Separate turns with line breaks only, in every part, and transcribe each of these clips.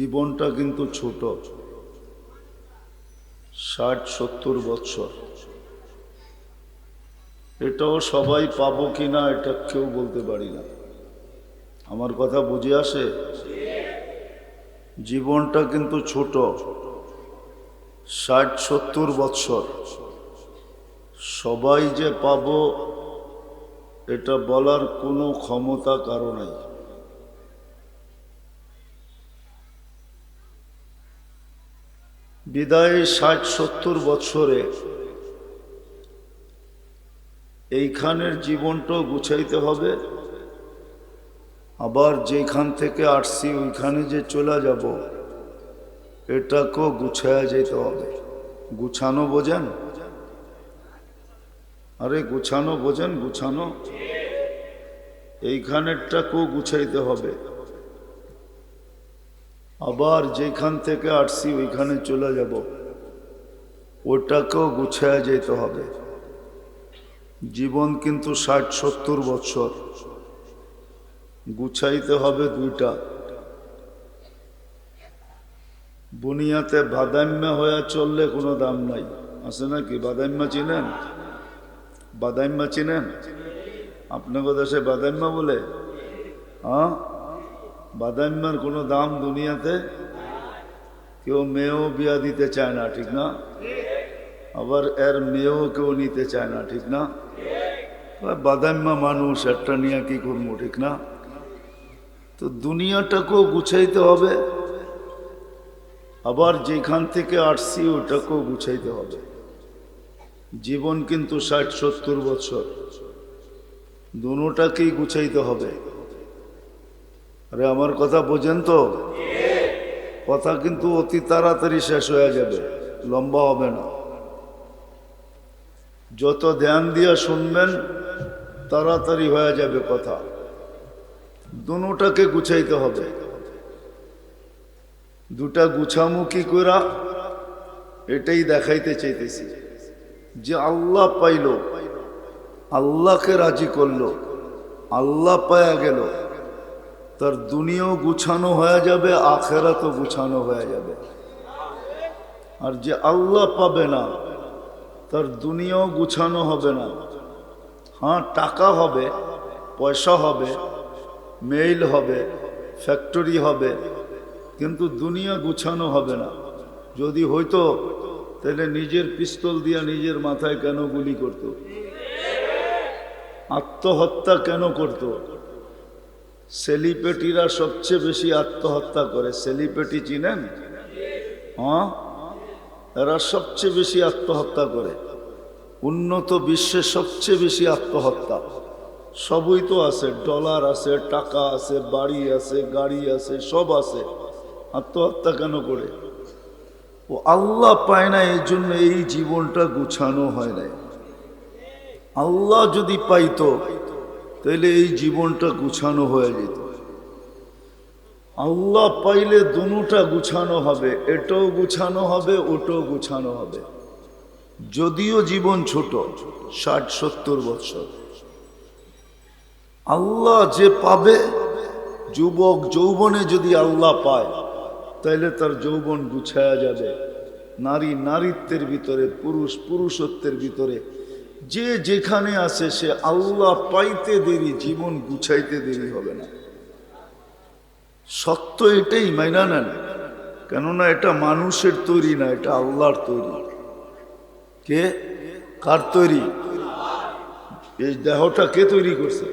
জীবনটা কিন্তু ছোট। ষাট, সত্তর বৎসর এটাও সবাই পাবো কিনা এটা কেউ বলতে পারি না। আমার কথা বুঝে আসে? জীবনটা কিন্তু ছোট। ষাট, সত্তর বৎসর সবাই যে পাবো, এটা বলার কোনো ক্ষমতা কারও নাই। বিদায় ষাট সত্তর বছরে এইখানের জীবনটাও গুছাইতে হবে। আবার যেখান থেকে আসছি, ওইখানে যে চলে যাব, এটাকেও গুছায়া যেতে হবে। গুছানো বোঝেন? আরে, গুছানো বোঝেন? গুছানো? এইখানেরটাকেও গুছাইতে হবে। আবার যেখান থেকে আসছি, ওইখানে চলে যাব। ওটাকেও গুছায়া যেতে হবে। জীবন কিন্তু ষাট, সত্তর বছর। গুছাইতে হবে দুইটা। বুনিয়াতে বাদাম্যা হয়ে চললে কোনো দাম নাই। আছে নাকি? বাদাম্যা চিনেন? বাদাম্যা চিনেন? আপনাকে দেশে বাদাম্যা বলে? হ্যাঁ? বাদাম্যার কোনো দাম দুনিয়াতে কেউ মেয়েও বিয়া দিতে চায় না, ঠিক না? আবার এর মেয়েও কেউ নিতে চায় না, ঠিক না? বাদাম্মা মানুষ একটা নিয়ে কি করব, ঠিক না? তো দুনিয়াটাকেও গুছাইতে হবে। আবার যেখান থেকে আসছি, ওটাকেও গুছাইতে হবে। জীবন কিন্তু ষাট সত্তর বছর। দুটাকেই গুছাইতে হবে। আরে আমার কথা বোঝেন তো? কথা কিন্তু অতি তাড়াতাড়ি শেষ হয়ে যাবে, লম্বা হবে না। যত ধ্যান দিয়া শুনবেন, তাড়াতাড়ি হয়ে যাবে কথা। দুটাকে গুছাইতে হবে। দুটা গুছামুখী করা এটাই দেখাইতে চাইতেছি যে আল্লাহ পাইল, আল্লাহকে রাজি করল, আল্লাহ পায়া গেল। তার দুনিয়াও গুছানো হয়ে যাবে, আখেরাতও গুছানো হয়ে যাবে। আর যে আল্লাহ পাবে না, তার দুনিয়াও গুছানো হবে না। হ্যাঁ টাকা হবে, পয়সা হবে মেইল হবে ফ্যাক্টরি হবে, কিন্তু দুনিয়া গুছানো হবে না। যদি হইতো, তাহলে নিজের পিস্তল দিয়া নিজের মাথায় কেন গুলি করত? আত্মহত্যা কেন করতো? সেলিপেটিরা সবচেয়ে বেশি আত্মহত্যা করে। সেলিপেটি চিনেন? হ্যাঁ? এরা সবচেয়ে বেশি আত্মহত্যা করে। উন্নত বিশ্বে সবচেয়ে বেশি আত্মহত্যা। সবই তো আছে। ডলার আছে, টাকা আছে, বাড়ি আছে, গাড়ি আছে, সব আছে। আত্মহত্যা কেন করে? ও আল্লাহ পায় না, এই জন্য এই জীবনটা গুছানো হয় নাই। আল্লাহ যদি পাইতো তাহলে এই জীবনটা গুছানো হয়ে যেত। আল্লাহ পাইলে দুটা গুছানো হবে, এটাও গুছানো হবে, ওটাও গুছানো হবে। যদিও জীবন ছোট, ষাট, সত্তর বছর। আল্লাহ যে পাবে, যুবক যৌবনে যদি আল্লাহ পায়, তাইলে তার যৌবন গুছায়া যাবে। নারী নারীত্বের ভিতরে, পুরুষ পুরুষত্বের ভিতরে যে যেখানে আছে সে আল্লাহ পাইতে দেরি, জীবন গুছাইতে দেরি হবে না। সত্য এটাই, মাইনা নেন কেননা এটা মানুষের তৈরি না, এটা আল্লাহর তৈরি। কে? কার তৈরি? এই দেহটা কে তৈরি করছে?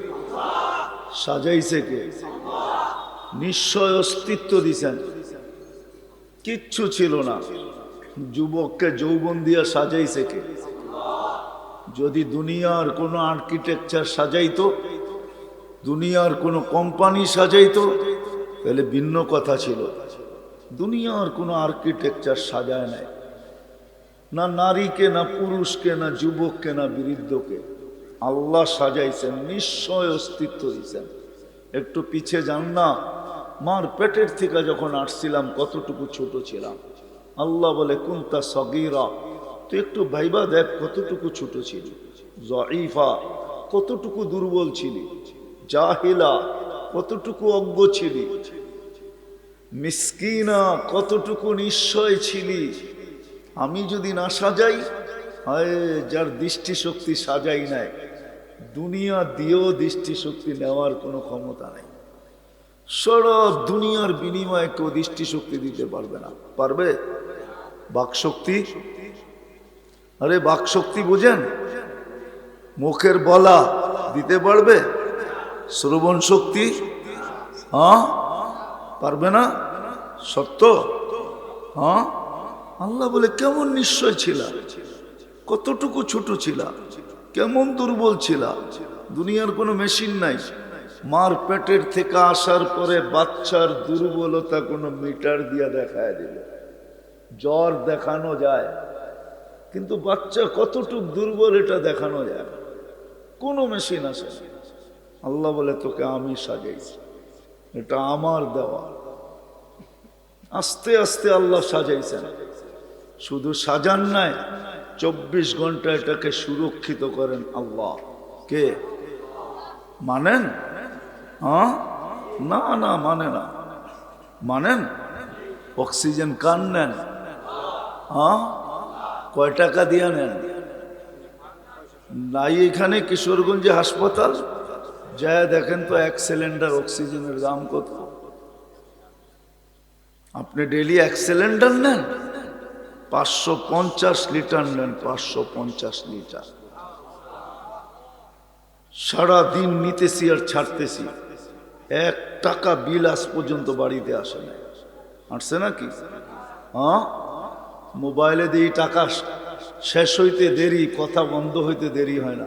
সাজাইছে কে? নিশ্চয় অস্তিত্ব দিছেন। কিচ্ছু ছিল না। যুবককে যৌবন দিয়া সাজাইছে কে? যদি দুনিয়ার কোনো আর্কিটেকচার সাজাইতো, দুনিয়ার কোনো কোম্পানি সাজাইতো, তাহলে ভিন্ন কথা ছিল। দুনিয়ার কোনো আর্কিটেকচার সাজায় নাই। না নারীকে, না পুরুষকে, না যুবককে, না বৃদ্ধকে। আল্লাহ সাজাইছেন, নিশ্চয় অস্তিত্ব দিয়েছেন। একটু পিছে যান না। মার পেটের থেকে যখন আসছিলাম, কতটুকু ছোট ছিলাম। আল্লাহ বলে, কুন্তা সগিরা। তুই একটু ভাইবা দেখ কতটুকু ছোট ছিলি। জঈফা কতটুকু দুর্বল ছিলি। জাহিলা কতটুকু অজ্ঞ ছিলি। মিসকিনা কতটুকু নিশ্চয় ছিলি। আমি যদি না সাজাই, হায়, যার দৃষ্টিশক্তি সাজাই নাই, দুনিয়া দিয়েও দৃষ্টিশক্তি নেওয়ার কোনো ক্ষমতা নাই। সারা দুনিয়ার বিনিময়ে কেউ দৃষ্টিশক্তি দিতে পারবে না। পারবে? বাকশক্তি? আরে বাকশক্তি বুঝেন? মুখের বলা দিতে পারবে? শ্রবণ শক্তি? হ্যাঁ? পারবে না? সত্য? হ্যাঁ? আল্লাহ বলে, কেমন নিশ্চয় ছিল? কতটুকু ছোট ছিল? কেমন দুর্বল ছিল? দুনিয়ার কোনো মেশিন নাই। মার পেটের থেকে আসার পরে বাচ্চার দুর্বলতা কোনো মিটার দিয়া দেখায় দিল। জ্বর দেখানো যায়। কিন্তু বাচ্চা কতটুক দুর্বল এটা দেখানো যায়। কোনো মেশিন আসে আল্লাহ বলে, তোকে আমি সাজাইছি। এটা আমার দেওয়া। আস্তে আস্তে আল্লাহ সাজাইছেন। শুধু সাজান নাই, চব্বিশ ঘণ্টা এটাকে সুরক্ষিত করেন আল্লাহ। কে? মানেন? হ্যাঁ? না না মানে না। মানেন? অক্সিজেন কান নেন? হ্যাঁ? কয় টাকা দিয়ে নেন? নাই এখানে কিশোরগঞ্জে হাসপাতাল। যা দেখেন তো এক সিলিন্ডার অক্সিজেনের দাম কত। আপনি ডেলি এক সিলিন্ডার নেন, পাঁচশো পঞ্চাশ লিটার নেন, পাঁচশো পঞ্চাশ লিটার। সারা দিন নিতেছি আর ছাড়তেছি। এক টাকা বিল আজ পর্যন্ত বাড়িতে আসে না আসছে নাকি? হ্যাঁ? মোবাইলে দিয়ে টাকা, শেষ হইতে দেরি, কথা বন্ধ হইতে দেরি হয় না।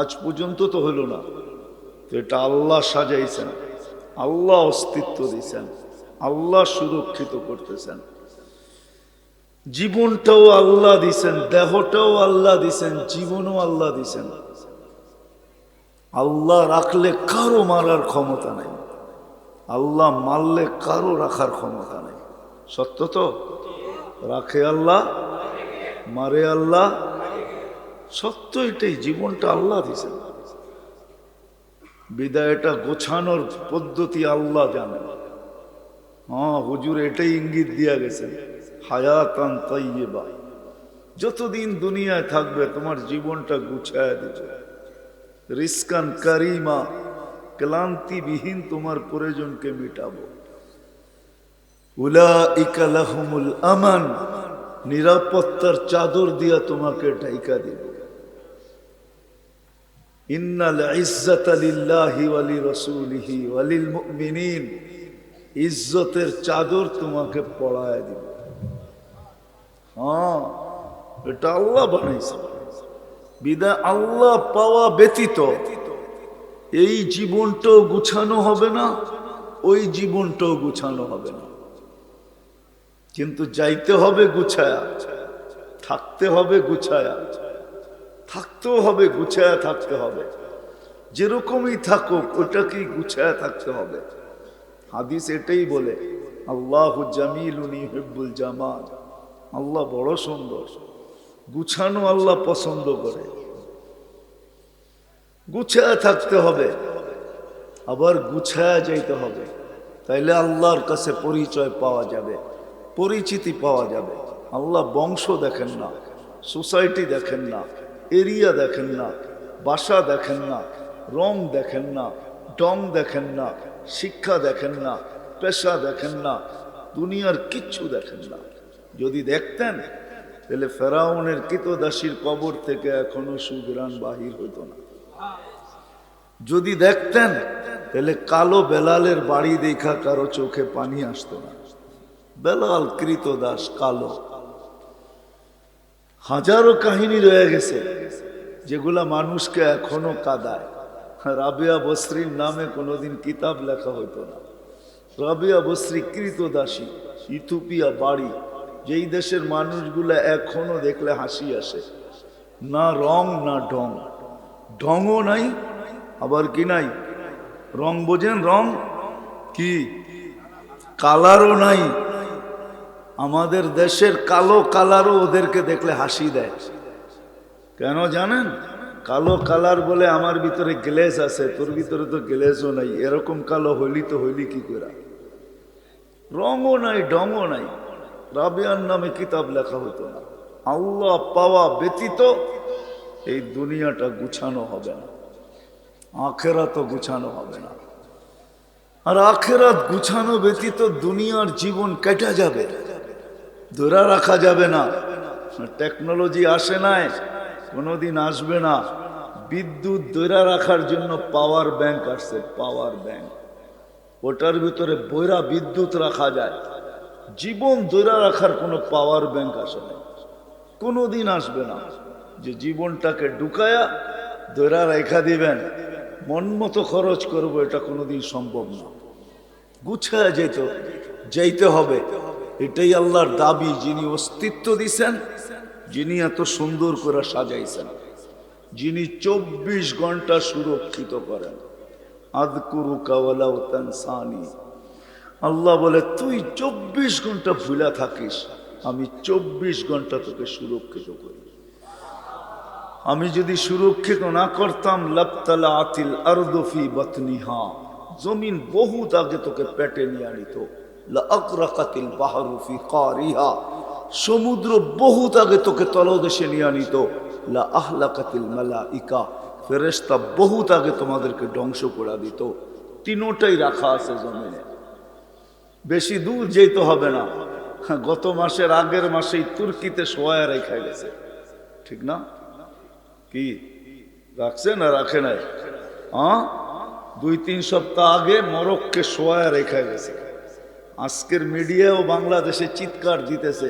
আজ পর্যন্ত তো হলো না। তো এটা আল্লাহ সাজাইছেন, আল্লাহ অস্তিত্ব দিয়েছেন আল্লাহ সুরক্ষিত করতেছেন। জীবনটাও আল্লাহ দিছেন, দেহটাও আল্লাহ দিছেন, জীবনও আল্লাহ দিছেন। আল্লাহ রাখলে কারও মারার ক্ষমতা নেই। আল্লাহ মারলে কারও রাখার ক্ষমতা নেই। সত্য তো? রাখে আল্লাহ, মারে আল্লাহ, সত্য এটাই, জীবনটা আল্লাহ দিছেন বিদায়টা গোছানোর পদ্ধতি আল্লাহ জানেন হ্যাঁ হুজুর এটাই ইঙ্গিত দিয়া গেছেন, হায়াতান তৈবা যতদিন দুনিয়ায় থাকবে, তোমার জীবনটা গুছায় দিবে রিস্কান কারিমা, ক্লান্তিবিহীন তোমার প্রয়োজনকে মিটাবো। আমান, নিরাপত্তার চাদর দিয়া তোমাকে ঢাইকা দিব। ইজ্জতের চাদর তোমাকে পড়ায় দিব। হ্যাঁ এটা আল্লাহ বানাইছে। বিদায় আল্লাহ পাওয়া ব্যতীত এই জীবনটাও গুছানো হবে না, ওই জীবনটাও গুছানো হবে না। কিন্তু যাইতে হবে গুছায়া, থাকতে হবে গুছায়া, থাকতেও হবে, গুছায়া থাকতে হবে। যেরকমই থাকুক, ওটাকেই গুছায়া থাকতে হবে। হাদিস এটাই বলে, আল্লাহ জামিল উনি হেব্বুল জামাল। আল্লাহ বড় সুন্দর। গুছানো আল্লাহ পছন্দ করে। গুছায়া থাকতে হবে। আবার গুছায়া যাইতে হবে। তাইলে আল্লাহর কাছে পরিচয় পাওয়া যাবে। পরিচিতি পাওয়া যাবে। আল্লাহ বংশ দেখেন না, সোসাইটি দেখেন না, এরিয়া দেখেন না, বাসা দেখেন না, রং দেখেন না ডং দেখেন না, শিক্ষা দেখেন না, পেশা দেখেন না, দুনিয়ার কিচ্ছু দেখেন না। যদি দেখতেন, তাহলে ফেরাউনের কিতদাসীর কবর থেকে এখনও সুগ্রাণ বাহির হতো না। যদি দেখতেন, তাহলে কালো বেলালের বাড়ি দেখা কারও চোখে পানি আসতো না। বেলাল কৃতদাস কালো। হাজারো কাহিনী রয়ে গেছে, যেগুলা মানুষকে এখনও কাদায়। রাবিয়া বস্রির নামে কোনোদিন কিতাব লেখা হইতো না। রাবিয়া বস্রি কৃতদাসী ইথুপিয়া বাড়ি, যেই দেশের মানুষগুলা এখনও দেখলে হাসি আসে। না রং, না ঢং। ঢংও নাই, আবার কি নাই? রং বোঝেন রং? কি? কালারও নাই। আমাদের দেশের কালো কালারও ওদেরকে দেখলে হাসি দেয়। কেন জানেন? কালো কালার বলে আমার ভিতরে গ্লেজ আছে, তোর ভিতরে তো গ্লেজও নাই। এরকম কালো হইলি তো হইলি কি করে রঙও নাই ডঙও নাই। রাবিয়ার নামে কিতাব লেখা হতো না। আল্লাহ পাওয়া ব্যতীত এই দুনিয়াটা গুছানো হবে না। আখেরা তো গুছানো হবে না। আর আখেরাত গুছানো ব্যতীত দুনিয়ার জীবন কেটে যাবে। ধরে রাখা যাবে না। টেকনোলজি আসে নাই, কোনোদিন আসবে না। বিদ্যুৎ ধরে রাখার জন্য পাওয়ার ব্যাংক আসছে পাওয়ার ব্যাংক ওটার ভিতরে বৈরা বিদ্যুৎ রাখা যায়। জীবন ধরে রাখার কোনো পাওয়ার ব্যাংক আসে না কোনোদিন আসবে না। যে জীবনটাকে ঢুকায়া ধরে রেখা দিবেন, মন মতো খরচ করব, এটা কোনোদিন সম্ভব না। গুছায়া যেত যাইতে হবে। এটাই আল্লাহর দাবি, যিনি অস্তিত্ব দিছেন, যিনি এত সুন্দর করে সাজাইছেন। যিনি চব্বিশ ঘণ্টা সুরক্ষিত করেন। আদকুরু আল্লাহ বলে, তুই চব্বিশ ঘণ্টা ভুলা থাকিস, আমি চব্বিশ ঘণ্টা তোকে সুরক্ষিত করি। আমি যদি সুরক্ষিত না করতাম লপ্তালা আতিল আরদফি বতনিহা, জমিন বহুত আগে তোকে পেটে নিয়ে আনিত। আকরাকাতিল বাহারুফি কারিহা। সমুদ্র বহুত আগে তোকে তলদেশে নিয়ে আনিত। লা আহলাকাতিল মালা ইকা ফেরেস্তা বহুত আগে তোমাদেরকে ধ্বংস করে দিত। তিনোটাই রাখা আছে জমিনে। বেশি দূর যেতে হবে না। গত মাসের আগের মাসেই তুর্কিতে সোয়া রেখা গেছে। ঠিক না? কি? রাখছে না রাখে নাই? হ্যাঁ দুই তিন সপ্তাহ আগে মরককে সোয়া রেখা গেছে। আজকের মিডিয়াও বাংলাদেশে চিৎকার দিতেছে,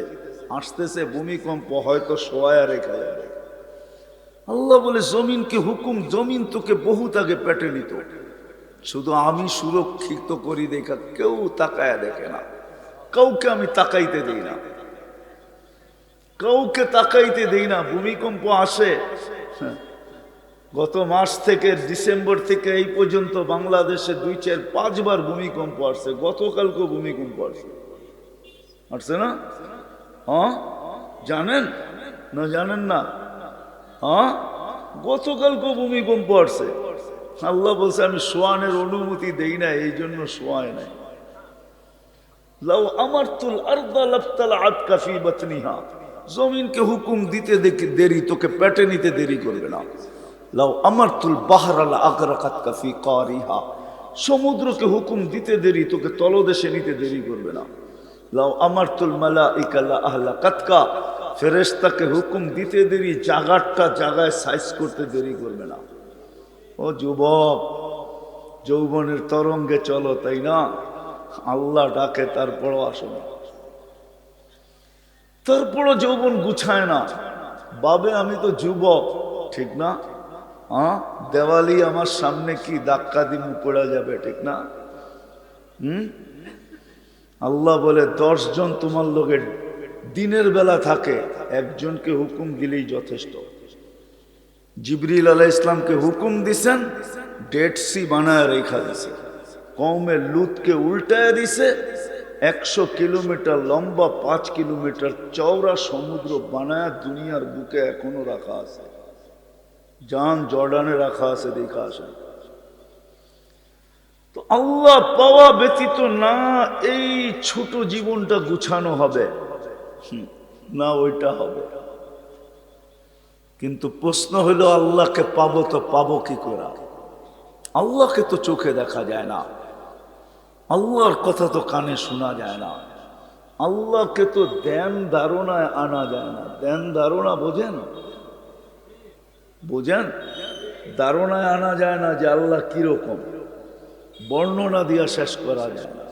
আসতেছে ভূমিকম্প, হয়তো সোয়া রেখা যাবে আল্লাহ বলে, জমিনকে হুকুম, জমিন তোকে বহুত আগে পেটে নিত। শুধু আমি সুরক্ষিত করি দেখা, কেউ তাকায় দেখে না। কাউকে আমি তাকাইতে দিই না। কাউকে তাকাইতে দেই না। ভূমিকম্প আসে। গত মাস থেকে ডিসেম্বর থেকে এই পর্যন্ত বাংলাদেশে দুই চার পাঁচবার ভূমিকম্প আসছে। গতকালকেও ভূমিকম্প আসছে। আসছে না? হ্যাঁ? জানেন? না জানেন না? হ্যাঁ? গতকালকেও ভূমিকম্প আসছে। আল্লাহ বলছে, আমি সোয়ানের অনুমতি দেই না এই জন্য সোয়ায় নাই। লাউ আমার তুল আর্দা জমিনকে হুকুম দিতে দেরি, তোকে পেটে নিতে দেরি করবে না। লাউ আমার তুল বাহারাল আগরাকাত কাফি কারিহা। সমুদ্রকে হুকুম দিতে দেরি, তোকে তলদেশে নিতে দেরি করবে না। লাউ আমার তুল মালা ইকালা আহলা কাতকা ফেরেস্তাকে হুকুম দিতে দেরি জাগারটা জাগায় সাইজ করতে দেরি করবে না। ও যুবক, যৌবনের তরঙ্গে চলো, তাই না? আল্লাহ ডাকে, তারপরও আসো না। তারপরও যৌবন গুছায় না। বাবে, আমি তো যুবক, ঠিক না? হ্যাঁ? দেওয়ালি আমার সামনে কি ধাক্কা দিমু পড়া যাবে, ঠিক না? হুম? আল্লাহ বলে জন তোমার লোকের দিনের বেলা থাকে, একজনকে হুকুম দিলেই যথেষ্ট। জিবরিল আলাহ ইসলামকে হুকুম দিছেন, ডেড সি বানায় রেখা দিছে। কৌমে লুতকে উল্টায় দিছে, একশো কিলোমিটার লম্বা, পাঁচ কিলোমিটার চওড়া সমুদ্র বানায় দুনিয়ার বুকে এখনও রাখা আছে। জান জর্ডানে রাখা আছে, দেখা আছে। তো আল্লাহ পাওয়া ব্যতীত না এই ছোট জীবনটা গুছানো হবে। না ওইটা হবে। কিন্তু প্রশ্ন হলো, আল্লাহকে পাবো তো পাবো কি করে? আল্লাহকে তো চোখে দেখা যায় না। আল্লাহর কথা তো কানে শোনা যায় না। আল্লাহকে তো ধ্যান ধারণায় আনা যায় না। ধ্যান ধারণা বোঝেন? বোঝেন? ধারণায় আনা যায় না যে আল্লাহ কীরকম। বর্ণনা দিয়া শেষ করা যায় না।